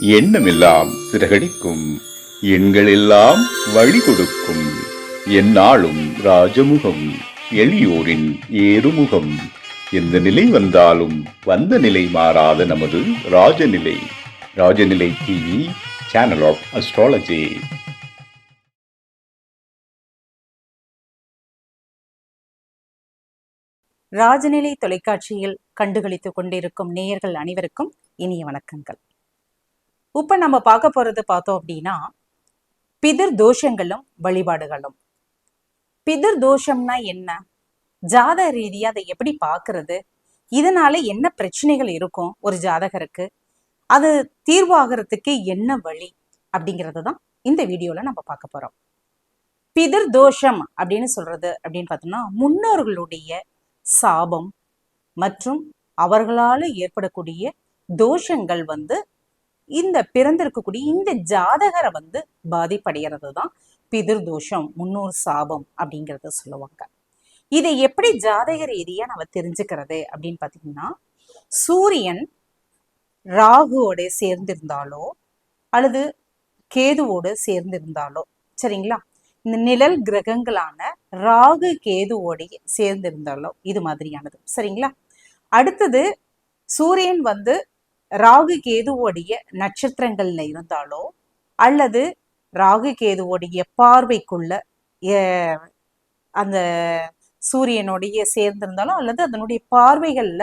எண்ணமெல்லாம் சிறகடிக்கும். எண்களெல்லாம் வழி கொடுக்கும் எந்நாளும் ராஜமுகம் எளியோரின் ஏறுமுகம். எந்த நிலை வந்தாலும் வந்த நிலை மாறாத நமது Rajanilai. Rajanilai TV channel of astrology Rajanilai தொலைக்காட்சியில் கண்டுகளித்துக் கொண்டிருக்கும் நேயர்கள் அனைவருக்கும் இனிய வணக்கங்கள். இப்ப நம்ம பார்க்க போறது பார்த்தோம் அப்படின்னா பிதிர் தோஷங்களும் வழிபாடுகளும். பிதிர் தோஷம்னா என்ன? ஜாத ரீதியா அதை எப்படி பார்க்கறது? இதனால என்ன பிரச்சனைகள் இருக்கும் ஒரு ஜாதகருக்கு? அது தீர்வாகிறதுக்கு என்ன வழி? அப்படிங்கிறது தான் இந்த வீடியோல நம்ம பார்க்க போறோம். பிதிர் தோஷம் அப்படின்னு சொல்றது அப்படின்னு பார்த்தோம்னா முன்னோர்களுடைய சாபம் மற்றும் அவர்களால ஏற்படக்கூடிய தோஷங்கள் வந்து இந்த பிறந்திருக்கக்கூடிய இந்த ஜாதகரை வந்து பாதிப்படைகிறது தான் பிதிர் தோஷம் முன்னோர் சாபம் அப்படிங்கிறத சொல்லுவாங்க. இதை எப்படி ஜாதக ரீதியா நம்ம தெரிஞ்சுக்கிறது அப்படின்னு பார்த்தீங்கன்னா சூரியன் ராகுவோட சேர்ந்திருந்தாலோ அல்லது கேதுவோடு சேர்ந்திருந்தாலோ சரிங்களா? இந்த நிழல் கிரகங்களான ராகு கேதுவோடைய சேர்ந்திருந்தாலோ இது மாதிரியானது சரிங்களா? அடுத்தது சூரியன் வந்து ராகு கேதுவோடைய நட்சத்திரங்கள்ல இருந்தாலோ அல்லது ராகு கேதுவோடைய பார்வைக்குள்ள அந்த சூரியனுடைய சேர்ந்திருந்தாலும் அல்லது அதனுடைய பார்வைகள்ல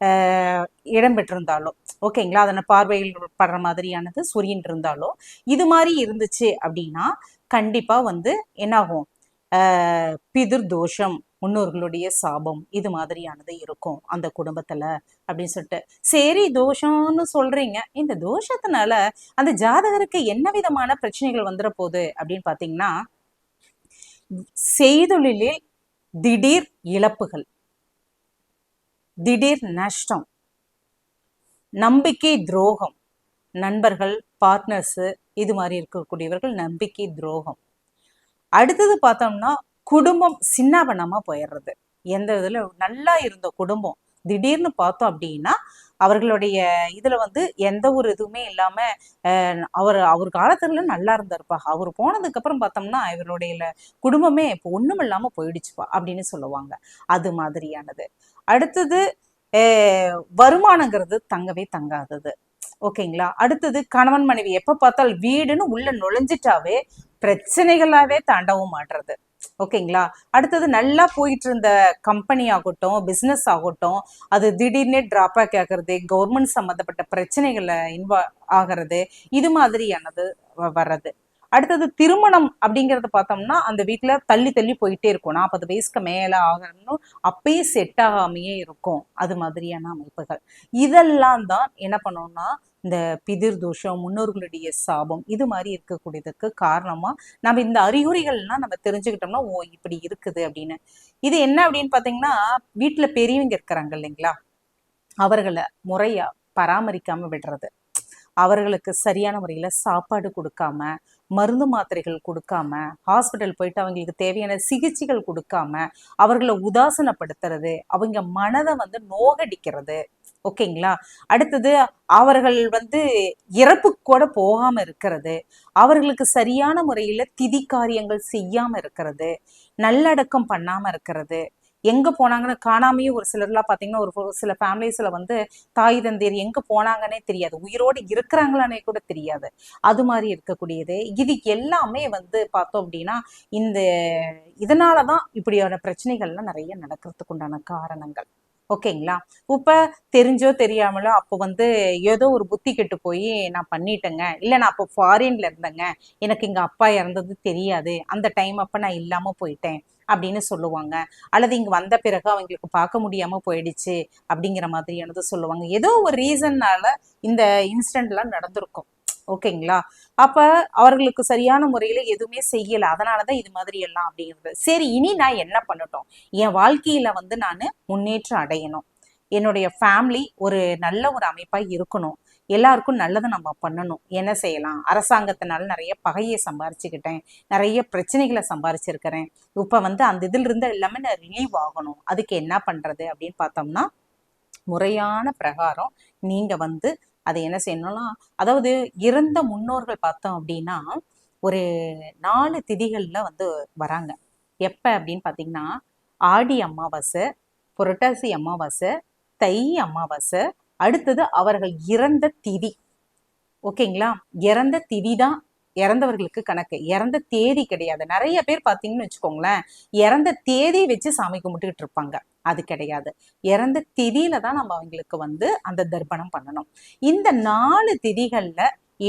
ஆஹ், இடம் பெற்றிருந்தாலோ ஓகேங்களா? அதனை பார்வைகள் படுற மாதிரியானது சூரியன் இருந்தாலோ இது மாதிரி இருந்துச்சு அப்படின்னா கண்டிப்பா வந்து என்னாகும்? ஆஹ், பிதிர் தோஷம் முன்னோர்களுடைய சாபம் இது மாதிரியானது இருக்கும் அந்த குடும்பத்துல அப்படின்னு சொல்லிட்டு. சரி தோஷம்னு சொல்றீங்க. இந்த தோஷத்தினால அந்த ஜாதகருக்கு என்ன விதமான பிரச்சனைகள் வந்துட போகுது அப்படின்னு பாத்தீங்கன்னா செய்தொழிலில் திடீர் இழப்புகள் திடீர் நஷ்டம் நம்பிக்கை துரோகம் நண்பர்கள் பார்ட்னர்ஸு இது மாதிரி இருக்கக்கூடியவர்கள் நம்பிக்கை துரோகம். அடுத்தது பார்த்தோம்னா குடும்பம் சின்னாபனமா போயிடுறது. எந்த இதில் நல்லா இருந்த குடும்பம் திடீர்னு பார்த்தோம் அப்படின்னா அவர்களுடைய இதுல வந்து எந்த ஒரு இதுவுமே இல்லாம அஹ், அவர் அவர் காலத்துல நல்லா இருந்திருப்பா. அவர் போனதுக்கு அப்புறம் பார்த்தோம்னா இவருடைய குடும்பமே இப்போ ஒண்ணும் இல்லாம போயிடுச்சுப்பா அப்படின்னு சொல்லுவாங்க. அது மாதிரியானது. அடுத்தது வருமானங்கிறது தங்கவே தங்காதது. ஓகேங்களா? அடுத்தது கணவன் மனைவி எப்ப பார்த்தாலும் வீடுன்னு உள்ள நுழைஞ்சிட்டாவே பிரச்சனைகளாவே தாண்டவும் மாட்டுறது. ஓகேங்களா? அடுத்தது நல்லா போயிட்டு இருந்த கம்பெனி ஆகட்டும் பிசினஸ் ஆகட்டும் அது திடீர்னு டிராபேக் ஆகிறது கவர்மெண்ட் சம்மந்தப்பட்ட பிரச்சனைகளை இன்வா ஆகிறது இது மாதிரியானது வ- வர்றது. அடுத்தது திருமணம் அப்படிங்கறத பார்த்தோம்னா அந்த வீட்டுல தள்ளி தள்ளி போயிட்டே இருக்கும். நாற்பது வயசுக்கு மேல ஆகணும் அப்பயே செட் ஆகாமையே இருக்கும். அது மாதிரியான அமைப்புகள். இதெல்லாம் தான் என்ன பண்ணோம்னா இந்த பிதிர் தோஷம் முன்னோர்களுடைய சாபம் இது மாதிரி இருக்கக்கூடியதுக்கு காரணமா நம்ம இந்த அறிகுறிகள்லாம் நம்ம தெரிஞ்சுக்கிட்டோம்னா ஓ இப்படி இருக்குது அப்படின்னு. இது என்ன அப்படின்னு பாத்தீங்கன்னா வீட்டுல பெரியவங்க இருக்கிறாங்க இல்லைங்களா? அவர்களை முறையா பராமரிக்காம விடுறது. அவர்களுக்கு சரியான முறையில சாப்பாடு கொடுக்காம மருந்து மாத்திரைகள் கொடுக்காம ஹாஸ்பிட்டல் போயிட்டு அவங்களுக்கு தேவையான சிகிச்சைகள் கொடுக்காம அவர்களை உதாசனப்படுத்துறது அவங்க மனதை வந்து நோகடிக்கிறது. ஓகேங்களா? அடுத்தது அவர்கள் வந்து இறப்பு கூட போகாம இருக்கிறது. அவர்களுக்கு சரியான முறையில திதி காரியங்கள் செய்யாம இருக்கிறது. நல்லடக்கம் பண்ணாம இருக்கிறது. எங்க போனாங்கன்னு காணாமையே ஒரு சிலர்லாம் பாத்தீங்கன்னா ஒரு சில ஃபேமிலிஸ்ல வந்து தாய் தந்தையர் எங்க போனாங்கன்னே தெரியாது. உயிரோடு இருக்கிறாங்களானே கூட தெரியாது. அது மாதிரி இருக்கக்கூடியது. இது எல்லாமே வந்து பார்த்தோம் அப்படின்னா இந்த இதனாலதான் இப்படியான பிரச்சனைகள்லாம் நிறைய நடக்கிறதுக்கு உண்டான காரணங்கள். ஓகேங்களா? இப்ப தெரிஞ்சோ தெரியாமலோ அப்போ வந்து ஏதோ ஒரு புத்தி கெட்டு போய் நான் பண்ணிட்டேங்க. இல்லை நான் அப்போ ஃபாரின்ல இருந்தேங்க. எனக்கு எங்க அப்பா இறந்தது தெரியாது. அந்த டைம் அப்ப நான் இல்லாம போயிட்டேன். அப்படின்னு சொல்லுவாங்க. அல்லது இங்க வந்த பிறகு அவங்களுக்கு பார்க்க முடியாம போயிடுச்சு அப்படிங்கிற மாதிரியானது சொல்லுவாங்க. ஏதோ ஒரு ரீசன்னால இந்த இன்சிடெண்ட்லாம் நடந்திருக்கும். ஓகேங்களா? அப்ப அவர்களுக்கு சரியான முறையில எதுவுமே செய்யல. அதனாலதான் இது மாதிரி எல்லாம் அப்படிங்கிறது. சரி இனி நான் என்ன பண்ணட்டும்? என் வாழ்க்கையில வந்து நான் முன்னேற்றம் அடையணும். என்னுடைய ஃபேமிலி ஒரு நல்ல ஒரு அமைப்பா இருக்கணும். எல்லாருக்கும் நல்லதை நம்ம பண்ணணும். என்ன செய்யலாம்? அரசாங்கத்தினால நிறைய பகையை சம்பாரிச்சுக்கிட்டேன். நிறைய பிரச்சனைகளை சம்பாரிச்சிருக்கிறேன். இப்போ வந்து அந்த இதில் இருந்து எல்லாமே நான் ரிலீவ் ஆகணும். அதுக்கு என்ன பண்ணுறது அப்படின்னு பார்த்தோம்னா முறையான பிரகாரம் நீங்கள் வந்து அதை என்ன செய்யணும்னா அதாவது இறந்த முன்னோர்கள் பார்த்தோம் அப்படின்னா ஒரு நாலு திதிகள்ல வந்து வராங்க. எப்போ அப்படின்னு பார்த்தீங்கன்னா ஆடி அமாவாசை புரட்டாசி அமாவாசை தை அமாவாசை அடுத்தது அவர்கள் இறந்த திதி. ஓகேங்களா? இறந்த திதி தான் இறந்தவர்களுக்கு கணக்கு. இறந்த தேதி கிடையாது. நிறைய பேர் பார்த்தீங்கன்னு வச்சுக்கோங்களேன் இறந்த தேதி வச்சு சாமி கும்பிட்டுக்கிட்டு இருப்பாங்க. அது கிடையாது. இறந்த திதியில தான் நம்ம அவங்களுக்கு வந்து அந்த தர்ப்பணம் பண்ணணும். இந்த நாலு திதிகள்ல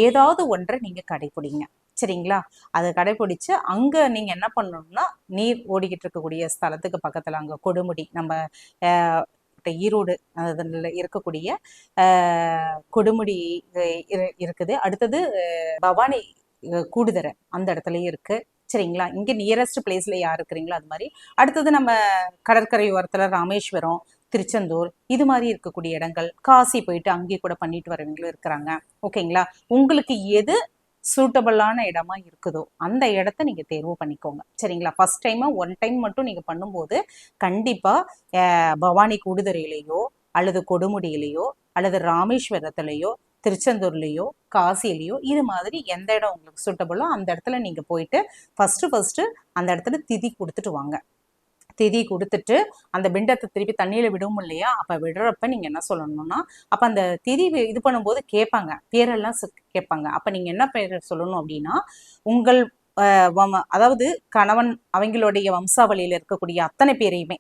ஏதாவது ஒன்றை நீங்க கடைபிடிங்க. சரிங்களா? அதை கடைபிடிச்சு அங்க நீங்க என்ன பண்ணணும்னா நீர் ஓடிக்கிட்டு இருக்கக்கூடிய ஸ்தலத்துக்கு பக்கத்துல அங்க கொடுமுடி நம்ம ஈரோடு அதில் இருக்கக்கூடிய கொடுமுடி இரு- இருக்குது. அடுத்தது பவானி அஹ், கூடுதரை அந்த இடத்துலையும் இருக்கு. சரிங்களா? இங்கே நியரஸ்ட் பிளேஸில் யார் இருக்கிறீங்களோ அது மாதிரி. அடுத்தது நம்ம கடற்கரை ராமேஸ்வரம் திருச்செந்தூர் இது மாதிரி இருக்கக்கூடிய இடங்கள். காசி போயிட்டு அங்கேயே கூட பண்ணிட்டு வரவங்களும் இருக்கிறாங்க. ஓகேங்களா? உங்களுக்கு எது சூட்டபிளான இடமா இருக்குதோ அந்த இடத்த நீங்க தேர்வு பண்ணிக்கோங்க. சரிங்களா? ஃபர்ஸ்ட் டைமா ஒன் டைம் மட்டும் நீங்க பண்ணும்போது கண்டிப்பா பவானி கூடுதுறையிலேயோ அல்லது கொடுமுடியிலேயோ அல்லது ராமேஸ்வரத்திலேயோ திருச்செந்தூர்லேயோ காசிலேயோ இது மாதிரி எந்த இடம் உங்களுக்கு சூட்டபிளோ அந்த இடத்துல நீங்கள் போயிட்டு ஃபஸ்ட்டு ஃபஸ்ட்டு அந்த இடத்துல திதி கொடுத்துட்டு வாங்க. திதி கொடுத்துட்டு அந்த பிண்டத்தை திருப்பி தண்ணியில் விடும் இல்லையா? அப்போ விடுறப்ப நீங்கள் என்ன சொல்லணும்னா அப்போ அந்த திதி இது பண்ணும்போது கேட்பாங்க. பேரெல்லாம் கேட்பாங்க. அப்போ நீங்கள் என்ன பேர் சொல்லணும் அப்படின்னா உங்கள் அதாவது கணவன் அவங்களுடைய வம்சாவளியில் இருக்கக்கூடிய அத்தனை பேரையுமே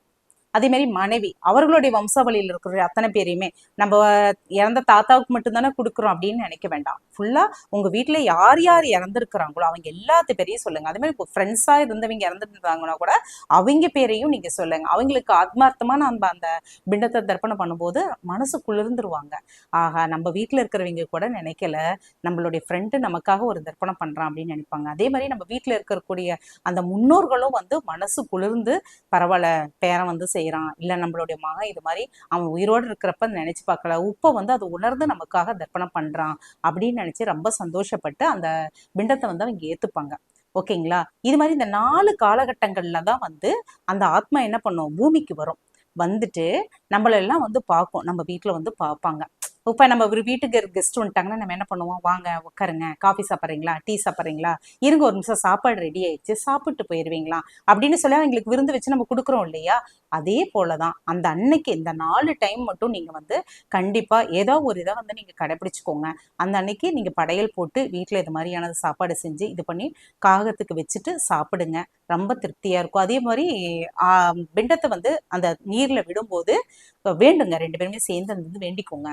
அதே மாதிரி மனைவி அவர்களுடைய வம்சாவளியில் இருக்கிற அத்தனை பேரையுமே நம்ம இறந்த தாத்தாவுக்கு மட்டும்தானே கொடுக்குறோம் அப்படின்னு நினைக்க வேண்டாம். ஃபுல்லா உங்க வீட்டில் யார் யார் இறந்துருக்குறாங்களோ அவங்க எல்லாத்து பேரையும் சொல்லுங்க. அதே மாதிரி ஃப்ரெண்ட்ஸாக இருந்தவங்க இறந்துருந்தாங்கன்னா கூட அவங்க பேரையும் நீங்க சொல்லுங்க. அவங்களுக்கு ஆத்மார்த்தமாக நம்ம அந்த பிண்டத்தை தர்ப்பணம் பண்ணும்போது மனசு குளிர்ந்துருவாங்க ஆஹா நம்ம வீட்டில் இருக்கிறவங்க கூட நினைக்கல. நம்மளுடைய ஃப்ரெண்டு நமக்காக ஒரு தர்ப்பணம் பண்றான் அப்படின்னு நினைப்பாங்க. அதே மாதிரி நம்ம வீட்டில் இருக்கக்கூடிய அந்த முன்னோர்களும் வந்து மனசு குளிர்ந்து பரவாயில்ல பேரன் வந்து செய்ய செய்கிறான் இல்ல நம்மளுடைய மகன் இது மாதிரி அவன் உயிரோடு இருக்கிறப்ப நினைச்சு பார்க்கல. உப்பை வந்து அது உணர்ந்து நமக்காக தர்ப்பணம் பண்றான் அப்படின்னு நினைச்சு ரொம்ப சந்தோஷப்பட்டு அந்த பிண்டத்தை வந்து அவங்க ஏத்துப்பாங்க. ஓகேங்களா? இது மாதிரி இந்த நாலு காலகட்டங்கள்ல தான் வந்து அந்த ஆத்மா என்ன பண்ணும்? பூமிக்கு வரும். வந்துட்டு நம்மளெல்லாம் வந்து பார்க்கும். நம்ம வீட்டில் வந்து பார்ப்பாங்க. இப்போ நம்ம ஒரு வீட்டுக்கு கெஸ்ட் வந்துட்டாங்கன்னா நம்ம என்ன பண்ணுவோம்? வாங்க உட்காருங்க. காஃபி சாப்பிட்றீங்களா? டீ சாப்பிட்றீங்களா? இருங்க ஒரு நிமிஷம். சாப்பாடு ரெடி ஆயிடுச்சு. சாப்பிட்டு போயிடுவீங்களா அப்படின்னு சொல்லி அவங்களுக்கு விருந்து வச்சு நம்ம கொடுக்குறோம் இல்லையா? அதே போலதான். அந்த அன்னைக்கு இந்த நாலு டைம் மட்டும் நீங்கள் வந்து கண்டிப்பாக ஏதோ ஒரு இதை வந்து நீங்கள் கடைப்பிடிச்சிக்கோங்க. அந்த அன்னைக்கு நீங்கள் படையல் போட்டு வீட்டில் இது மாதிரியானது சாப்பாடு செஞ்சு இது பண்ணி காகத்துக்கு வச்சுட்டு சாப்பிடுங்க. ரொம்ப திருப்தியாக இருக்கும். அதே மாதிரி பிண்டத்தை வந்து அந்த நீரில் விடும்போது வேண்டுங்க. ரெண்டு பேருமே சேர்ந்து வந்து வேண்டிக்கோங்க.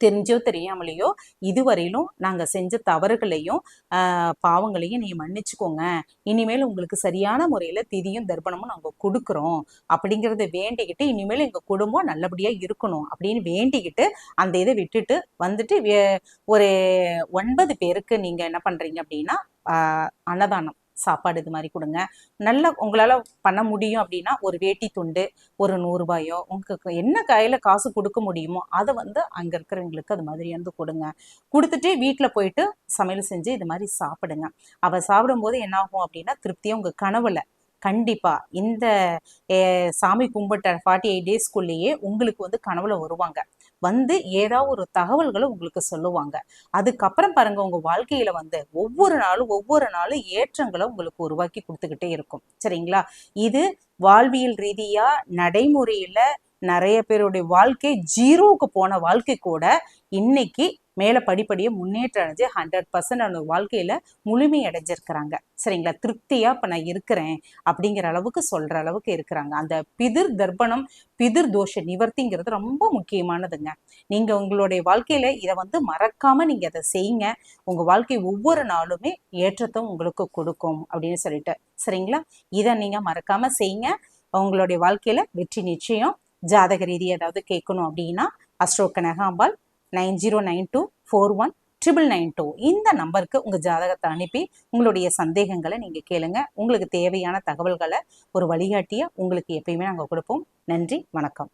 தெரிஞ்சோ தெரியாமலேயோ இதுவரையிலும் நாங்க செஞ்ச தவறுகளையும் ஆஹ், பாவங்களையும் நீங்க மன்னிச்சுக்கோங்க. இனிமேல் உங்களுக்கு சரியான முறையில திதியும் தர்ப்பணமும் நாங்க கொடுக்குறோம். அப்படிங்கறத வேண்டிக்கிட்டு இனிமேல் எங்க குடும்பம் நல்லபடியா இருக்கணும் அப்படின்னு வேண்டிக்கிட்டு அந்த இதை விட்டுட்டு வந்துட்டு வே- ஒரு ஒன்பது பேருக்கு நீங்க என்ன பண்றீங்க அப்படின்னா அன்னதானம். சாப்பாடு இது மாதிரி கொடுங்க. நல்லா உங்களால் பண்ண முடியும் அப்படின்னா ஒரு வேட்டி துண்டு ஒரு நூறுரூபாயோ உங்களுக்கு என்ன கையில் காசு கொடுக்க முடியுமோ அதை வந்து அங்கே இருக்கிறவங்களுக்கு அது மாதிரி வந்து கொடுங்க. கொடுத்துட்டு வீட்டில் போயிட்டு சமையல் செஞ்சு இது மாதிரி சாப்பிடுங்க. அவள் சாப்பிடும்போது என்ன ஆகும் அப்படின்னா திருப்தியாக உங்கள் கனவுல கண்டிப்பாக இந்த சாமி கும்பிட்ட ஃபார்ட்டி எயிட் டேஸ்க்குள்ளேயே உங்களுக்கு வந்து கனவுல வருவாங்க. வந்து ஏதாவது ஒரு தகவல்களை உங்களுக்கு சொல்லுவாங்க. அதுக்கப்புறம் பாருங்க உங்க வாழ்க்கையில வந்து ஒவ்வொரு நாளும் ஒவ்வொரு நாளும் ஏற்றங்களை உங்களுக்கு உருவாக்கி கொடுத்துக்கிட்டே இருக்கும். சரிங்களா? இது வாழ்வியல் ரீதியா நடைமுறையில நிறைய பேருடைய வாழ்க்கை ஜீரோவுக்கு போன வாழ்க்கை கூட இன்னைக்கு மேல படிப்படியே முன்னேற்றம் அடைஞ்சு ஹண்ட்ரட் பர்சன்ட் அவங்க வாழ்க்கையில முழுமை அடைஞ்சிருக்கிறாங்க. சரிங்களா? திருப்தியா இப்ப நான் இருக்கிறேன் அப்படிங்கிற அளவுக்கு சொல்ற அளவுக்கு இருக்கிறாங்க. அந்த பிதிர் தர்ப்பணம் பிதிர் தோஷ நிவர்த்திங்கிறது ரொம்ப முக்கியமானதுங்க. நீங்க உங்களுடைய வாழ்க்கையில இதை வந்து மறக்காம நீங்க அதை செய்யுங்க. உங்க வாழ்க்கை ஒவ்வொரு நாளுமே ஏற்றத்தை உங்களுக்கு கொடுக்கும் அப்படின்னு சொல்லிட்டு. சரிங்களா? இதை நீங்க மறக்காம செய்யுங்க. உங்களுடைய வாழ்க்கையில வெற்றி நிச்சயம். ஜாதக ரீதி ஏதாவது கேட்கணும் அப்படின்னா Ashok Kanakambal nine zero nine two four one triple nine two. இந்த நம்பருக்கு உங்க ஜாதகத்தை அனுப்பி உங்களுடைய சந்தேகங்களை நீங்க கேளுங்க. உங்களுக்கு தேவையான தகவல்களை ஒரு வழிகாட்டியை உங்களுக்கு எப்பயுமே நாங்க கொடுப்போம். நன்றி வணக்கம்.